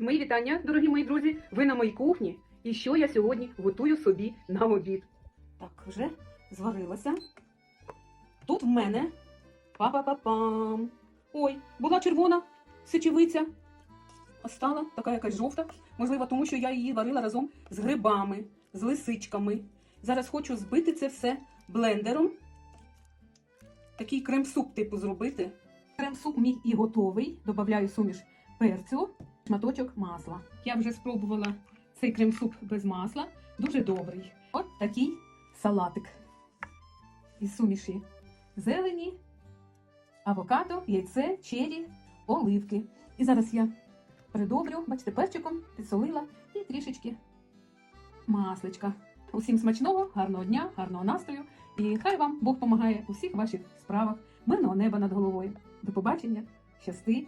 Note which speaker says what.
Speaker 1: Мої вітання, дорогі мої друзі. Ви на моїй кухні. І що я сьогодні готую собі на обід? Так, вже зварилася. Тут в мене па-па-па-пам. Ой, була червона сечевиця. А стала така якась жовта. Можливо, тому що я її варила разом з грибами, з лисичками. Зараз хочу збити це все блендером. Такий крем-суп типу зробити. Крем-суп мій і готовий. Добавляю суміш перцю, шматочок масла. Я вже спробувала цей крем-суп без масла. Дуже добрий. От такий салатик. Із суміші зелені, авокадо, яйце, чері, оливки. І зараз я придобрю, бачите, перчиком підсолила і трішечки масличка. Усім смачного, гарного дня, гарного настрою. І хай вам Бог помагає у всіх ваших справах, мирного неба над головою. До побачення, щасти!